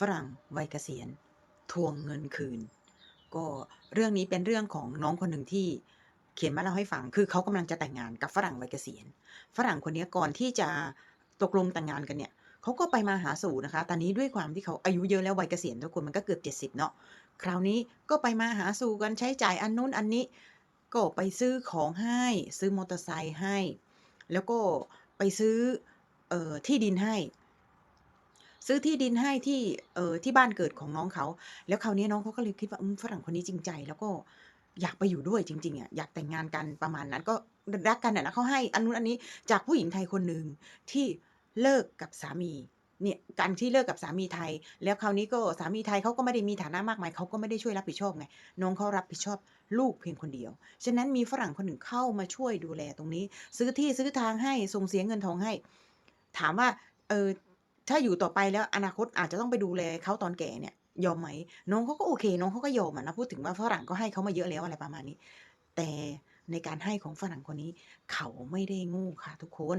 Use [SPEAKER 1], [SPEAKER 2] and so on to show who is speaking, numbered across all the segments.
[SPEAKER 1] ฝรั่งวัยเกษียณทวงเงินคืน ก็เรื่องนี้เป็นเรื่องของน้องคนหนึ่งที่เขียนมาเล่าให้ฟัง คือเขากำลังจะแต่งงานกับฝรั่งวัยเกษียณ ฝรั่งคนนี้ก่อนที่จะตกลงแต่งงานกันเนี่ยเขาก็ไปมาหาสู่นะคะ ตอนนี้ด้วยความที่เขาอายุเยอะแล้ววัยเกษียณทุกคนมันก็เกือบ 70 เนาะ คราวนี้ก็ไปมาหาสู่กันใช้จ่ายอันนู้นอันนี้ ก็ไปซื้อของให้ ซื้อมอเตอร์ไซค์ให้ แล้วก็ไปซื้อออที่ดินให้ ซื้อที่ดินให้ที่เอ่อที่บ้านเกิดของน้องเขา แล้วคราวนี้น้องเขาก็เลยคิดว่าฝรั่งคนนี้จริงใจ แล้วก็อยากไปอยู่ด้วยจริงๆอะอยากแต่งงานกันประมาณนั้นก็รักกันอะนะเขาให้อันนู้นอันนี้จากผู้หญิงไทยคนหนึ่งที่เลิกกับสามีเนี่ยการที่เลิกกับสามีไทย แล้วคราวนี้ก็สามีไทยเขาก็ไม่ได้มีฐานะมากมายเขาก็ไม่ได้ช่วยรับผิดชอบไงน้องเขารับผิดชอบลูกเพียงคนเดียว ฉะนั้นมีฝรั่งคนหนึ่งเข้ามาช่วยดูแลตรงนี้ ซื้อที่ซื้อทางให้ส่งเสียเงินทองให้ ถามว่าเออ ถ้าอยู่ต่อไปแล้วอนาคตอาจจะต้องไปดูแลเขาตอนแก่เนี่ย ยอมไหม น้องเขาก็โอเค น้องเขาก็ยอมนะพูดถึงว่าฝรั่งก็ให้เขามาเยอะแล้วอะไรประมาณนี้ แต่ในการให้ของฝรั่งคนนี้ เขาไม่ได้โง่ค่ะ ทุกคน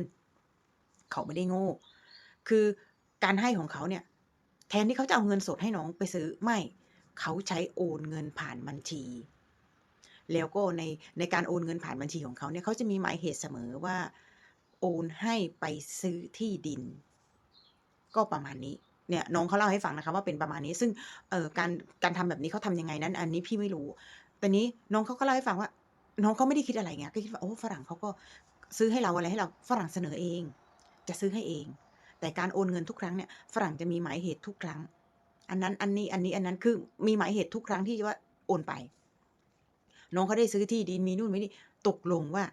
[SPEAKER 1] เขาไม่ได้โง่ คือการให้ของเขาเนี่ย แทนที่เขาจะเอาเงินสดให้น้องไปซื้อไม่ เขาใช้โอนเงินผ่านบัญชีแล้วก็ในในการโอนเงินผ่านบัญชีของเขาเนี่ยเขาจะมีหมายเหตุเสมอว่า โอนให้ไปซื้อที่ดิน ก็ประมาณนี้เนี่ยน้องเขาเล่าให้ฟังนะคะว่าเป็นประมาณนี้ซึ่งเอ่อการการทำแบบนี้เขาทำยังไงนั้น อันนี้พี่ไม่รู้แต่นี้น้องเขาก็เล่าให้ฟังว่า น้องเขาไม่ได้คิดอะไรไงก็คิดว่าโอ้ฝรั่งเขาก็ซื้อให้เราอะไรให้เราฝรั่งเสนอเอง จะซื้อให้เอง แต่การโอนเงินทุกครั้งเนี่ยฝรั่งจะมีหมายเหตุทุกครั้ง อันนั้นอันนี้อันนี้อันนั้นคือมีหมายเหตุทุกครั้งที่ว่าโอนไป น้องเขาได้ซื้อที่ดินมีนู่นมีนี่ตกลงว่า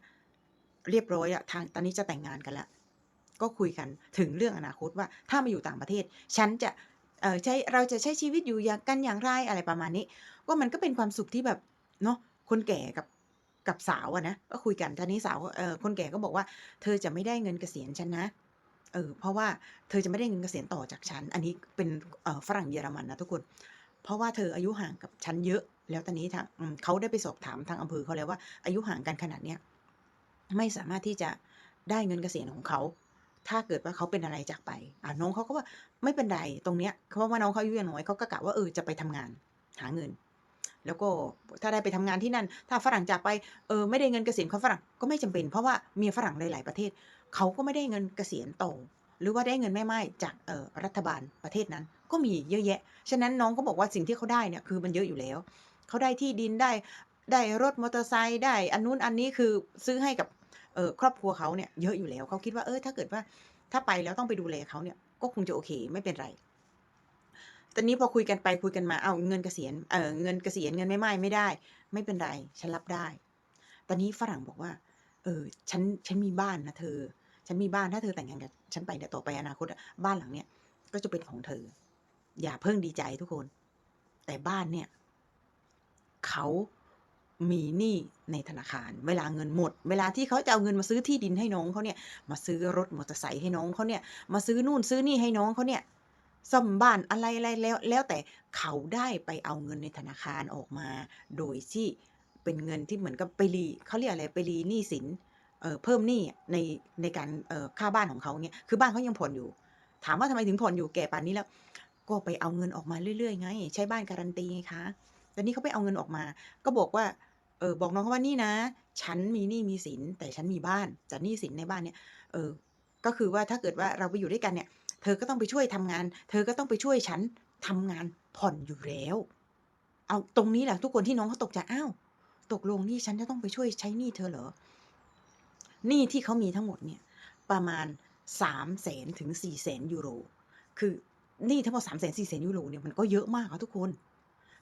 [SPEAKER 1] เรียบร้อยอะทางตอนนี้จะแต่งงานกันแล้ว ก็คุยกันถึงเรื่องอนาคตว่าถ้ามาอยู่ต่างประเทศ ฉันจะเออใช้เราจะใช้ชีวิตอยู่อย่างกันอย่างไรอะไรประมาณนี้ว่ามันก็เป็นความสุขที่แบบเนาะคนแก่กับกับสาวอะนะก็คุยกันตอนนี้สาวเออคนแก่ก็บอกว่า เธอจะไม่ได้เงินเกษียณฉันนะเออเพราะว่าเธอจะไม่ได้เงินเกษียณต่อจากฉัน อันนี้เป็นฝรั่งเยอรมันนะทุกคน เพราะว่าเธออายุห่างกับฉันเยอะ แล้วตอนนี้ทางเขาได้ไปสอบถามทางอำเภอเขาแล้วว่าอายุห่างกันขนาดเนี้ยไม่สามารถที่จะได้เงินเกษียณของเขา ถ้าเกิดว่าเขาเป็นอะไรจากไปอ่าน้องเขาก็ว่าไม่เป็นไรตรงเนี้ยเพราะว่าน้องเขาอายุยังน้อยเขาก็กะว่าเออจะไปทำงานหาเงิน แล้วก็ถ้าได้ไปทำงานที่นั่น ถ้าฝรั่งจากไปเออไม่ได้เงินเกษียณเขาฝรั่งก็ไม่จำเป็น เพราะว่ามีฝรั่งหลาย ๆประเทศเขาก็ไม่ได้เงินเกษียณต่อหรือว่าได้เงินไม่ไม่จากเอ่อรัฐบาลประเทศนั้น ก็มีเยอะแยะ ฉะนั้นน้องก็บอกว่าสิ่งที่เขาได้เนี่ยคือมันเยอะอยู่แล้ว เขาได้ที่ดินได้ได้รถมอเตอร์ไซค์ได้อันนู้นอันนี้คือซื้อให้กับ ออครอบครัวเขาเนี่ยเยอะอยู่แล้วเขาคิดว่าเออถ้าเกิดว่าถ้าไปแล้วต้องไปดูแลเขาเนี่ยก็คงจะโอเคไม่เป็นไรตอนนี้พอคุยกันไปคุยกันมาเอาเงินเกษียณเออเงินเกษียณเงินไม่ไม่ไม่ได้ ไม่เป็นไรฉันรับได้ ตอนนี้ฝรั่งบอกว่า เออฉันฉันมีบ้านนะเธอ ฉันมีบ้านถ้าเธอแต่งงานกับฉันไปเนี่ยต่อไปอนาคตบ้านหลังเนี้ยก็จะเป็นของเธอ อย่าเพิ่งดีใจทุกคน แต่บ้านเนี่ย เขา มีหนี้ในธนาคาร เวลาเงินหมด เวลาที่เขาจะเอาเงินมาซื้อที่ดินให้น้องเขาเนี่ย มาซื้อรถมอเตอร์ไซค์ให้น้องเขาเนี่ย มาซื้อนู่นซื้อนี่ให้น้องเขาเนี่ยซ่อมบ้านอะไรอะไรแล้ว แล้วแต่เขาได้ไปเอาเงินในธนาคารออกมา โดยที่เป็นเงินที่เหมือนกับไปรีเขาเรียกอะไรไปรีหนี้สินเอ่อเพิ่มหนี้ในในการเอ่อค่าบ้านของเขาเนี่ย คือบ้านเขายังผ่อนอยู่ ถามว่าทำไมถึงผ่อนอยู่แก่ป่านนี้แล้ว ก็ไปเอาเงินออกมาเรื่อยๆไง ใช้บ้านการันตีไงคะแต่นี่เขาไปเอาเงินออกมา ก็บอกว่า เออบอกน้องเขาว่านี่นะ ฉันมีหนี้มีสินแต่ฉันมีบ้านแต่หนี้สินในบ้านเนี่ยเออก็คือว่าถ้าเกิดว่าเราไปอยู่ด้วยกันเนี่ย เธอก็ต้องไปช่วยทำงาน เธอก็ต้องไปช่วยฉันทำงานผ่อนอยู่แล้ว เอาตรงนี้แหละทุกคนที่น้องเขาตกใจอ้าวตกลงนี่ฉันจะต้องไปช่วยใช้หนี้เธอเหรอหนี้ที่เขามีทั้งหมดเนี่ยประมาณสามแสนถึงสี่แสนยูโร คือหนี้ทั้งหมดสามแสนสี่แสนยูโรเนี่ยมันก็เยอะมากค่ะทุกคน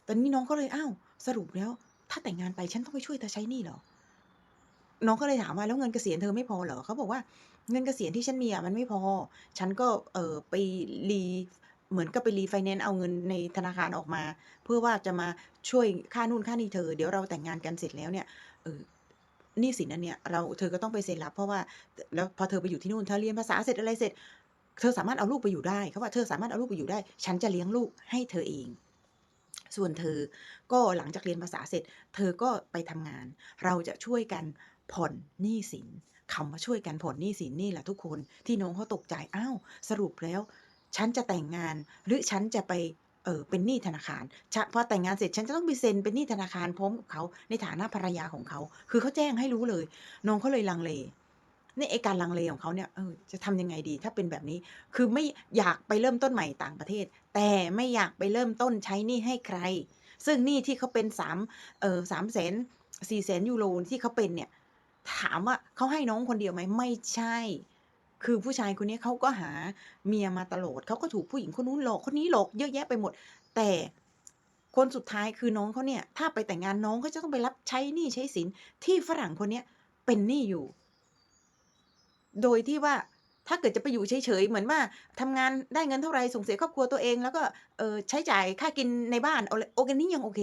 [SPEAKER 1] แต่นี่น้องก็เลยอ้าวสรุปแล้ว ถ้าแต่งงานไปฉันต้องไปช่วยเธอใช้หนี้เหรอ น้องก็เลยถามว่าแล้วเงินเกษียณเธอไม่พอเหรอเขาบอกว่าเงินเกษียณที่ฉันมีอะมันไม่พอ ฉันก็เออไปรีเหมือนกับไปรีไฟแนนซ์เอาเงินในธนาคารออกมา เพื่อว่าจะมาช่วยค่านู่นค่านี่เธอ เดี๋ยวเราแต่งงานกันเสร็จแล้วเนี่ยเออนี้สินอันเนี้ยเราเธอก็ต้องไปเซ็นรับ เพราะว่าแล้วพอเธอไปอยู่ที่นู่นเธอเรียนภาษาเสร็จอะไรเสร็จ เธอสามารถเอาลูกไปอยู่ได้เขาว่าเธอสามารถเอาลูกไปอยู่ได้ ฉันจะเลี้ยงลูกให้เธอเอง ส่วนเธอก็หลังจากเรียนภาษาเสร็จ เธอก็ไปทำงาน เราจะช่วยกันผ่อนหนี้สินคำว่าช่วยกันผ่อนหนี้สินนี่แหละทุกคนที่น้องเขาตกใจอ้าวสรุปแล้วฉันจะแต่งงานหรือฉันจะไปเออเป็นหนี้ธนาคารฉะพอแต่งงานเสร็จฉันจะต้องไปเซ็นเป็นหนี้ธนาคารพร้อมกับเขาในฐานะภรรยาของเขา คือเขาแจ้งให้รู้เลย น้องเขาเลยลังเล นี่ไอการลังเลของเขาเนี่ยเออจะทำยังไงดี ถ้าเป็นแบบนี้ คือไม่อยากไปเริ่มต้นใหม่ต่างประเทศ แต่ไม่อยากไปเริ่มต้นใช้หนี้ให้ใคร ซึ่งหนี้ที่เขาเป็นสามเออสามแสนสี่แสนยูโรที่เขาเป็นเนี่ย ถามว่าเขาให้น้องคนเดียวไหมไม่ใช่ คือผู้ชายคนนี้เขาก็หาเมียมาตลอดเขาก็ถูกผู้หญิงคนนู้นหลอกคนนี้หลอกเยอะแยะไปหมด แต่คนสุดท้ายคือน้องเขาเนี่ย ถ้าไปแต่งงานน้องเขาจะต้องไปรับใช้หนี้ใช้สินที่ฝรั่งคนเนี้ยเป็นหนี้อยู่ โดยที่ว่าถ้าเกิดจะไปอยู่เฉยๆ เหมือนว่าทำงานได้เงินเท่าไหรส่งเสียครอบครัวตัวเอง แล้วก็เออใช้จ่ายค่ากินในบ้านเอาโอเคนี่ยังโอเค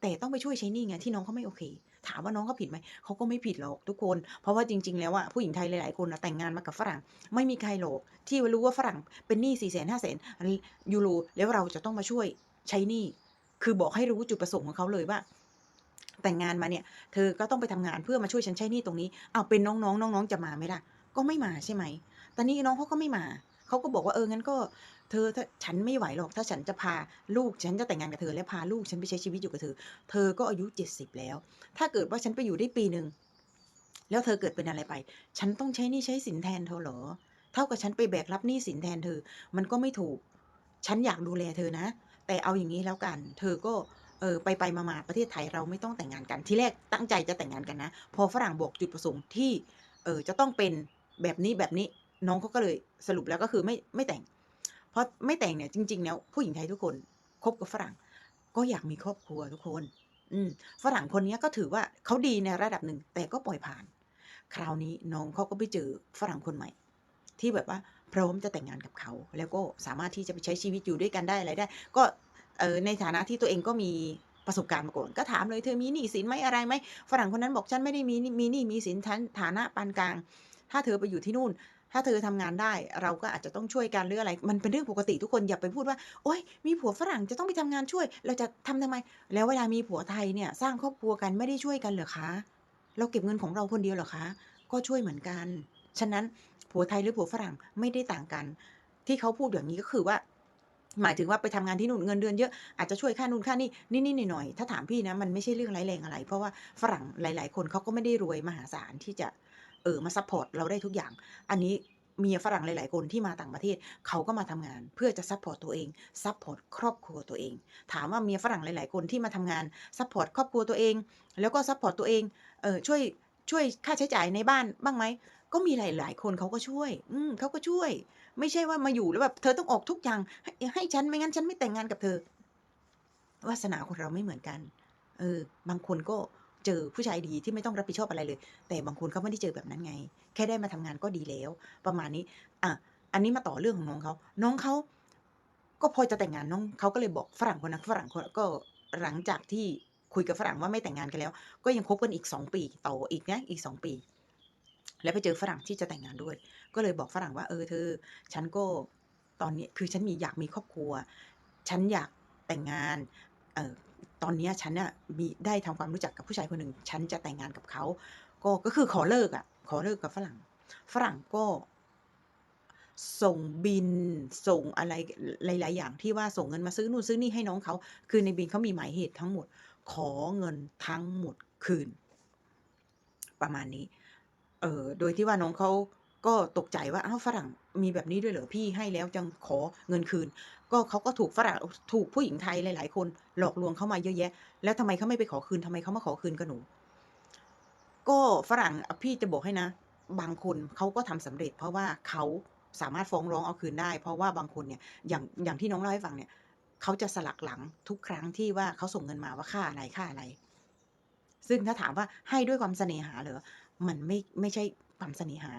[SPEAKER 1] แต่ต้องไปช่วยใช้นี้ไงที่น้องเขาไม่โอเค ถามว่าน้องเขาผิดไหมเขาก็ไม่ผิดหรอกทุกคน เพราะว่าจริง ๆ แล้วอะผู้หญิงไทยหลายๆคนแต่งงานมากับฝรั่ง ไม่มีใครหรอกที่รู้ว่าฝรั่งเป็นหนี้สี่แสนห้าแสนยูโรแล้วเราจะต้องมาช่วยใช้หนี้คือบอกให้รู้จุดประสงค์ของเขาเลยว่าแต่งงานมาเนี่ย เธอก็ต้องไปทำงานเพื่อมาช่วยฉันใช้นี้ตรงนี้ เอาเป็นน้องๆ น้องๆ จะมาไหมล่ะ ก็ไม่มาใช่ไหม ตอนนี้น้องเขาก็ไม่มา เขาก็บอกว่าเอองั้นก็ เธอถ้าฉันไม่ไหวหรอก ถ้าฉันจะพาลูกฉันจะแต่งงานกับเธอและพาลูกฉันไปใช้ชีวิตอยู่กับเธอ เธอก็อายุเจ็ดสิบแล้ว ถ้าเกิดว่าฉันไปอยู่ได้ปีหนึ่งแล้วเธอเกิดเป็นอะไรไป ฉันต้องใช้นี้ใช้สินแทนเธอเหรอ เท่ากับฉันไปแบกรับหนี้สินแทนเธอ มันก็ไม่ถูก ฉันอยากดูแลเธอนะ แต่เอาอย่างนี้แล้วกัน เธอก็เออไปไปมามาประเทศไทยเราไม่ต้องแต่งงานกัน ที่แรกตั้งใจจะแต่งงานกันนะ พอฝรั่งบอกจุดประสงค์ที่เออจะต้องเป็น แบบนี้แบบนี้น้องเขาก็เลยสรุปแล้วก็คือไม่ไม่แต่ง เพราะไม่แต่งเนี่ยจริง ๆ แล้วผู้หญิงไทยทุกคนคบกับฝรั่ง ก็อยากมีครอบครัวทุกคน อืมฝรั่งคนนี้ก็ถือว่าเขาดีในระดับหนึ่ง แต่ก็ปล่อยผ่าน คราวนี้น้องเขาก็ไปเจอฝรั่งคนใหม่ ที่แบบว่าพร้อมจะแต่งงานกับเขา แล้วก็สามารถที่จะไปใช้ชีวิตอยู่ด้วยกันได้อะไรได้ ก็เออในฐานะที่ตัวเองก็มีประสบการณ์มาก่อนก็ถามเลยเธอมีหนี้สินไหมอะไรไหมฝรั่งคนนั้นบอกฉันไม่ได้มีมีหนี้มีสินฉันฐานะปานกลาง ถ้าเธอไปอยู่ที่นู่น ถ้าเธอทำงานได้ เราก็อาจจะต้องช่วยกันหรืออะไร มันเป็นเรื่องปกติทุกคนอย่าไปพูดว่า โอ๊ย มีผัวฝรั่งจะต้องไปทำงานช่วย เราจะทำทำไม แล้วเวลามีผัวไทยเนี่ยสร้างครอบครัวกันไม่ได้ช่วยกันเหรอคะ เราเก็บเงินของเราคนเดียวเหรอคะ ก็ช่วยเหมือนกัน ฉะนั้นผัวไทยหรือผัวฝรั่งไม่ได้ต่างกัน ที่เขาพูดอย่างนี้ก็คือว่าหมายถึงว่าไปทำงานที่นู่นเงินเดือนเยอะอาจจะช่วยค่านู่นค่านี่นิดๆหน่อยๆถ้าถามพี่นะมันไม่ใช่เรื่องไร้แรงอะไร เพราะว่าฝรั่งหลาย ๆ คนเขาก็ไม่ได้รวยมหาศาลที่จะ เออมาซัพพอร์ตเราได้ทุกอย่าง อันนี้เมียฝรั่งหลาย ๆ คนที่มาต่างประเทศ เขาก็มาทำงานเพื่อจะซัพพอร์ตตัวเองซัพพอร์ตครอบครัวตัวเอง ถามว่าเมียฝรั่งหลาย ๆ คนที่มาทำงานซัพพอร์ตครอบครัวตัวเอง แล้วก็ซัพพอร์ตตัวเองเออช่วยช่วยค่าใช้จ่ายในบ้านบ้างไหมก็มีหลาย ๆ คนเขาก็ช่วย อืมเขาก็ช่วย ไม่ใช่ว่ามาอยู่แล้วแบบเธอต้องออกทุกอย่างให้ให้ฉันไม่งั้นฉันไม่แต่งงานกับเธอวาสนาคนเราไม่เหมือนกันเออบางคนก็ เจอผู้ชายดีที่ไม่ต้องรับผิดชอบอะไรเลย แต่บางคนเขาไม่ได้เจอแบบนั้นไง แค่ได้มาทำงานก็ดีแล้ว ประมาณนี้ อะ อันนี้มาต่อเรื่องของน้องเขา น้องเขาก็พอจะแต่งงานน้องเขาก็เลยบอกฝรั่งคนนั้นฝรั่งคนก็หลังจากที่คุยกับฝรั่งว่าไม่แต่งงานกันแล้ว ก็ยังคบกันอีกสองปีต่ออีกนะอีกสองปี แล้วไปเจอฝรั่งที่จะแต่งงานด้วย ก็เลยบอกฝรั่งว่าเออเธอ ฉันก็ตอนนี้คือฉันมีอยากมีครอบครัว ฉันอยากแต่งงานเออ ตอนนี้ฉันน่ะมีได้ทำความรู้จักกับผู้ชายคนหนึ่ง ฉันจะแต่งงานกับเขา ก็ก็คือขอเลิกอะ ขอเลิกกับฝรั่ง ฝรั่งก็ ส่งบินส่งอะไรหลาย ๆ อย่างที่ว่าส่งเงินมาซื้อนู่นซื้อนี่ให้น้องเขา คือในบินเขามีหมายเหตุทั้งหมด ขอเงินทั้งหมดคืน ประมาณนี้ เออโดยที่ว่าน้องเขาก็ตกใจว่าอ้าวฝรั่งมีแบบนี้ด้วยเหรอพี่ให้แล้วจังขอเงินคืน ก็เขาก็ถูกฝรั่งถูกผู้หญิงไทยหลาย ๆ คนหลอกลวงเข้ามาเยอะแยะ แล้วทำไมเขาไม่ไปขอคืนทำไมเขามาขอคืนกับหนู ก็ฝรั่งพี่จะบอกให้นะ บางคนเขาก็ทำสำเร็จ เพราะว่าเขาสามารถฟ้องร้องเอาคืนได้ เพราะว่าบางคนเนี่ยอย่างอย่างที่น้องเล่าให้ฟังเนี่ยเขาจะสลักหลังทุกครั้งที่ว่าเขาส่งเงินมาว่าค่าอะไรค่าอะไร ซึ่งถ้าถามว่าให้ด้วยความเสน่หาเหรอมันไม่ไม่ใช่ความเสน่หา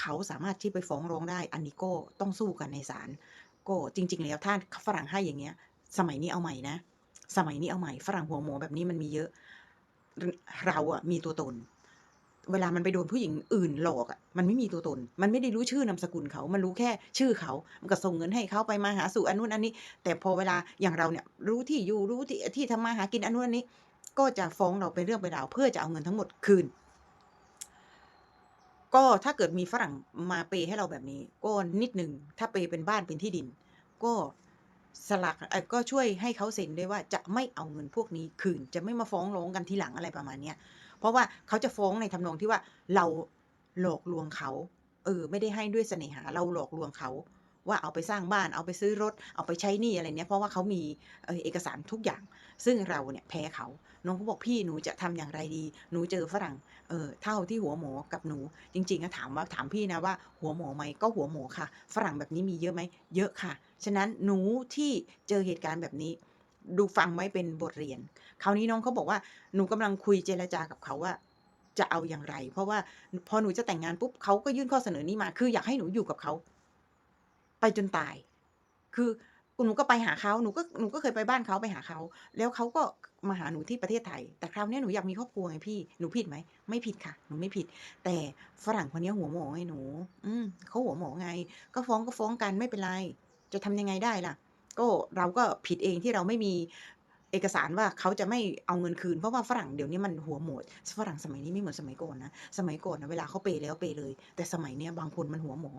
[SPEAKER 1] เขาสามารถที่ไปฟ้องร้องได้ อันนี้ก็ต้องสู้กันในศาล ก็จริง ๆ แล้วถ้าฝรั่งให้อย่างเงี้ย สมัยนี้เอาใหม่นะ สมัยนี้เอาใหม่ฝรั่งหัวหมอแบบนี้มันมีเยอะ เราอะมีตัวตน เวลามันไปโดนผู้หญิงอื่นหลอกอะมันไม่มีตัวตน มันไม่ได้รู้ชื่อนามสกุลเขา มันรู้แค่ชื่อเขา มันก็ส่งเงินให้เขาไปมาหาสู่อันนู้นอันนี้ แต่พอเวลาอย่างเราเนี่ยรู้ที่อยู่รู้ที่ที่ทำมาหากินอันนู้นอันนี้ ก็จะฟ้องเราเป็นเรื่องเป็นราวเพื่อจะเอาเงินทั้งหมดคืน ก็ถ้าเกิดมีฝรั่งมาเปย์ให้เราแบบนี้ ก็นิดหนึ่งถ้าเปย์เป็นบ้านเป็นที่ดิน ก็สลักก็ช่วยให้เขาเซ็นด้วยว่าจะไม่เอาเงินพวกนี้คืน จะไม่มาฟ้องร้องกันทีหลังอะไรประมาณเนี้ยเพราะว่าเขาจะฟ้องในทำนองที่ว่าเราหลอกลวงเขา เออ ไม่ได้ให้ด้วยเสน่หา เราหลอกลวงเขา ว่าเอาไปสร้างบ้านเอาไปซื้อรถ เอาไปใช้หนี้อะไรเนี้ยเพราะว่าเขามีเอกสารทุกอย่าง ซึ่งเราเนี่ยแพ้เขาน้องก็บอกพี่หนูจะทำอย่างไรดี หนูเจอฝรั่งเออเท่าที่หัวหมอกับหนู จริงๆอะถามว่าถามพี่นะว่าหัวหมอไหมก็หัวหมอค่ะ ฝรั่งแบบนี้มีเยอะไหมเยอะค่ะ ฉะนั้นหนูที่เจอเหตุการณ์แบบนี้ดูฟังไว้เป็นบทเรียน คราวนี้น้องเขาบอกว่าหนูกำลังคุยเจรจากับเขาว่า จะเอาอย่างไร เพราะว่าพอหนูจะแต่งงานปุ๊บเขาก็ยื่นข้อเสนอนี้มา คืออยากให้หนูอยู่กับเขา ไปจนตาย คือหนูก็ไปหาเขาหนูก็หนูก็เคยไปบ้านเขาไปหาเขา แล้วเขาก็มาหาหนูที่ประเทศไทย แต่คราวนี้หนูอยากมีครอบครัวไงพี่ หนูผิดไหม ไม่ผิดค่ะ หนูไม่ผิด แต่ฝรั่งคนนี้หัวหมอไงหนู อืมเขาหัวหมอไง ก็ฟ้องก็ฟ้องกันไม่เป็นไร จะทำยังไงได้ล่ะ ก็เราก็ผิดเองที่เราไม่มี เอกสารว่าเขาจะไม่เอาเงินคืนเพราะว่าฝรั่งเดี๋ยวนี้มันหัวหมดฝรั่งสมัยนี้ไม่เหมือนสมัยก่อนนะสมัยก่อนนะเวลาเขาเปย์แล้วเปย์เลย แต่สมัยเนี้ยบางคนมันหัวหมอ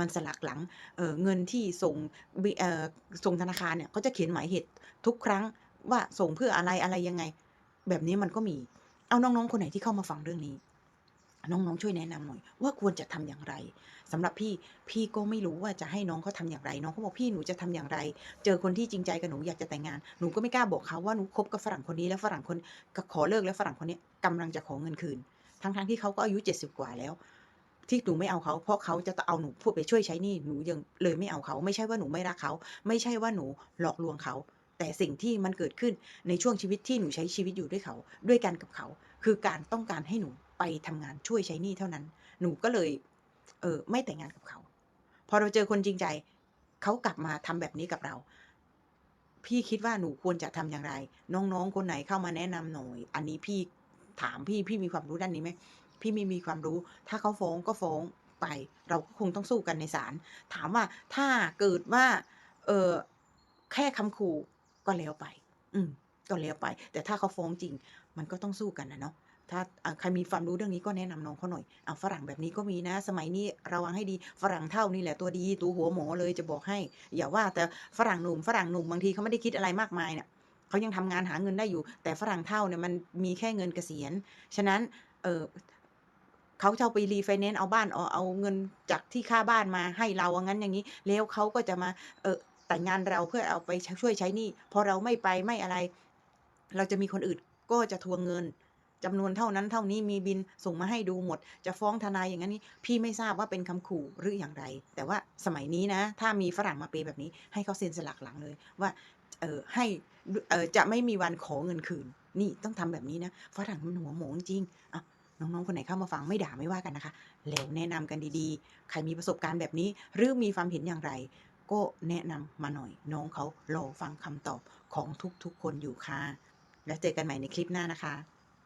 [SPEAKER 1] มันสลักหลังเเงินที่ส่งส่งธนาคารเนี่ยเขาจะเขียนหมายเหตุทุกครั้งว่าส่งเพื่ออะไรอะไรยังไง แบบนี้มันก็มีเอาน้องๆคนไหนที่เข้ามาฟังเรื่องนี้ น้องๆช่วยแนะนำหน่อย ว่าควรจะทำอย่างไรสำหรับพี่พี่ก็ไม่รู้ว่าจะให้น้องเขาทำอย่างไร น้องเขาบอกพี่หนูจะทำอย่างไร เจอคนที่จริงใจกับหนูอยากจะแต่งงานหนูก็ไม่กล้าบอกเขาว่าหนูคบกับฝรั่งคนนี้แล้วฝรั่งคนก็ขอเลิกแล้วฝรั่งคนนี้กำลังจะขอเงินคืน ทั้งๆที่เขาก็อายุเจ็ดสิบกว่าแล้ว ที่หนูไม่เอาเขา เพราะเขาจะเอาหนูพูดไปช่วยใช้นี้หนูยังเลยไม่เอาเขา ไม่ใช่ว่าหนูไม่รักเขา ไม่ใช่ว่าหนูหลอกลวงเขาแต่สิ่งที่มันเกิดขึ้นในช่วงชีวิตที่หนูใช้ชีวิตอยู่ด้วยเขา ด้วยกันกับเขา คือการต้องการให้หนู ไปทำงานช่วยใช้หนี้เท่านั้น หนูก็เลยเออไม่แต่งงานกับเขา พอเราเจอคนจริงใจเขากลับมาทำแบบนี้กับเรา พี่คิดว่าหนูควรจะทำอย่างไร น้องๆ คนไหนเข้ามาแนะนำหน่อย อันนี้พี่ถามพี่พี่มีความรู้ด้านนี้ไหมพี่ไม่มีความรู้ ถ้าเขาฟ้องก็ฟ้องไป เราก็คงต้องสู้กันในศาลถามว่าถ้าเกิดว่า เออแค่คำขู่ก็แล้วไป อืมก็แล้วไป แต่ถ้าเขาฟ้องจริง มันก็ต้องสู้กันนะเนาะ ถ้าใครมีความรู้เรื่องนี้ก็แนะนำน้องเขาหน่อยอะฝรั่งแบบนี้ก็มีนะ สมัยนี้ระวังให้ดีฝรั่งเท่านี่แหละตัวดีตัวหัวหมอเลยจะบอกให้ อย่าว่าแต่ฝรั่งหนุ่มฝรั่งหนุ่มบางทีเขาไม่ได้คิดอะไรมากมายเนี่ยเขายังทำงานหาเงินได้อยู่ แต่ฝรั่งเท่าเนี่ยมันมีแค่เงินเกษียณฉะนั้นเออเขาจะเอาไปรีไฟแนนซ์เอาบ้านเอาเอาเงินจากที่ค่าบ้านมาให้เราว่างั้นอย่างนี้ แล้วเขาก็จะมาเออแต่งงานเราเพื่อเอาไปช่วยใช้หนี้พอเราไม่ไปไม่อะไร เราจะมีคนอื่นก็จะทวงเงิน จำนวนเท่านั้นเท่านี้มีบินส่งมาให้ดูหมด จะฟ้องทนายอย่างนั้นนี่พี่ไม่ทราบว่าเป็นคำขู่หรืออย่างไร แต่ว่าสมัยนี้นะ ถ้ามีฝรั่งมาเปย์แบบนี้ ให้เขาเซ็นสลักหลังเลยว่าเออให้เออจะไม่มีวันขอเงินคืน นี่ต้องทำแบบนี้นะฝรั่งมันหัวหมอจริงอะน้องๆ คนไหนเข้ามาฟังไม่ด่าไม่ว่ากันนะคะ แล้วแนะนำกันดีๆ ใครมีประสบการณ์แบบนี้ หรือมีความเห็นอย่างไร ก็แนะนำมาหน่อย น้องเขารอฟังคำตอบของทุกๆ คนอยู่ค่ะ แล้วเจอกันใหม่ในคลิปหน้านะคะ